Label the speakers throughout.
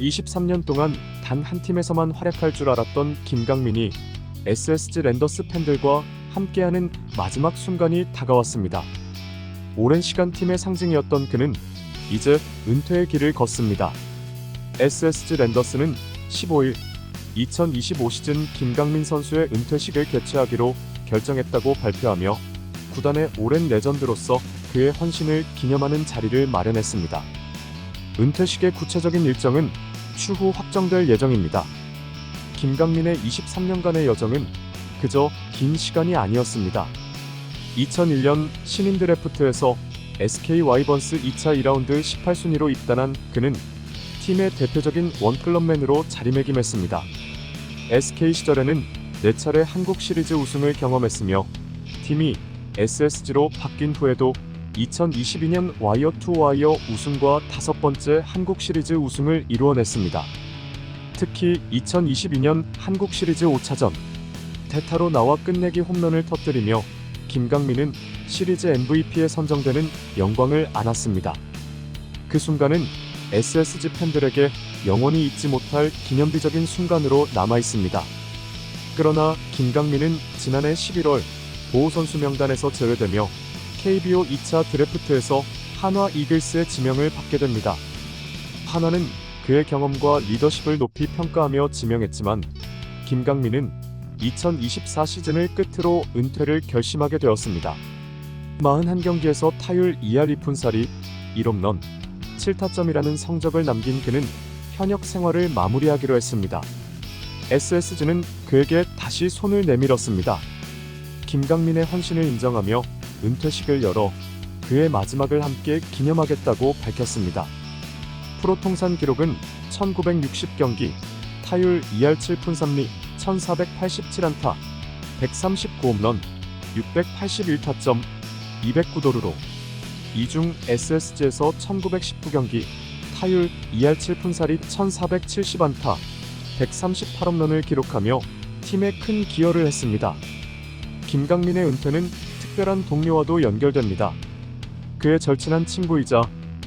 Speaker 1: 23년 동안 단 한 팀에서만 활약할 줄 알았던 김강민이 SSG 랜더스 팬들과 함께하는 마지막 순간이 다가왔습니다. 오랜 시간 팀의 상징이었던 그는 이제 은퇴의 길을 걷습니다. SSG 랜더스는 15일 2025 시즌 김강민 선수의 은퇴식을 개최하기로 결정했다고 발표하며 구단의 오랜 레전드로서 그의 헌신을 기념하는 자리를 마련했습니다. 은퇴식의 구체적인 일정은 추후 확정될 예정입니다. 김강민의 23년간의 여정은 그저 긴 시간이 아니었습니다. 2001년 신인 드래프트에서 SK 와이번스 2차 2라운드 18순위로 입단한 그는 팀의 대표적인 원클럽맨으로 자리매김했습니다. SK 시절에는 4차례 한국 시리즈 우승을 경험했으며 팀이 SSG로 바뀐 후에도 2022년 와이어 투 와이어 우승과 다섯 번째 한국 시리즈 우승을 이루어냈습니다. 특히 2022년 한국 시리즈 5차전 대타로 나와 끝내기 홈런을 터뜨리며 김강민은 시리즈 MVP에 선정되는 영광을 안았습니다. 그 순간은 SSG 팬들에게 영원히 잊지 못할 기념비적인 순간으로 남아 있습니다. 그러나 김강민은 지난해 11월 보호 선수 명단에서 제외되며 KBO 2차 드래프트에서 한화 이글스의 지명을 받게 됩니다. 한화는 그의 경험과 리더십을 높이 평가하며 지명했지만 김강민은 2024 시즌을 끝으로 은퇴를 결심하게 되었습니다. 41경기에서 타율 2할 2푼살이 1홈런 7타점이라는 성적을 남긴 그는 현역 생활을 마무리하기로 했습니다. SSG는 그에게 다시 손을 내밀었습니다. 김강민의 헌신을 인정하며 은퇴식을 열어 그의 마지막을 함께 기념하겠다고 밝혔습니다. 프로 통산 기록은 1960경기, 타율 2할 7푼 3리, 1487안타, 139홈런, 681타점, 209도루로 이중 SSG에서 1919경기, 타율 2할 7푼 4리 1470안타, 138홈런을 기록하며 팀에 큰 기여를 했습니다. 김강민의 은퇴는 특별한 동료와도 연결됩니다. 그의 절친한 친구이자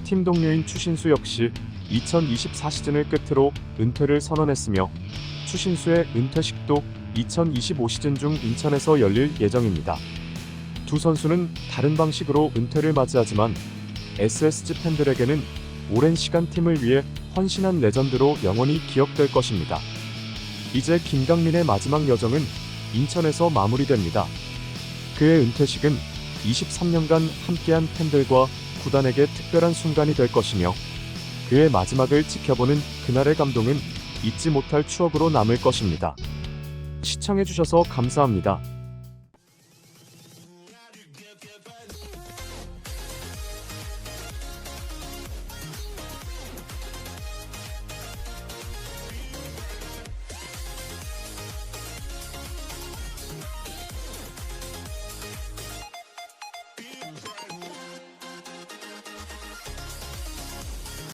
Speaker 1: 팀 동료인 추신수 역시 2024 시즌을 끝으로 은퇴를 선언했으며 추신수의 은퇴식도 2025 시즌 중 인천에서 열릴 예정입니다. 두 선수는 다른 방식으로 은퇴를 맞이하지만 SSG 팬들에게는 오랜 시간 팀을 위해 헌신한 레전드로 영원히 기억될 것입니다. 이제 김강민의 마지막 여정은 인천에서 마무리됩니다. 그의 은퇴식은 23년간 함께한 팬들과 구단에게 특별한 순간이 될 것이며 그의 마지막을 지켜보는 그날의 감동은 잊지 못할 추억으로 남을 것입니다. 시청해주셔서 감사합니다.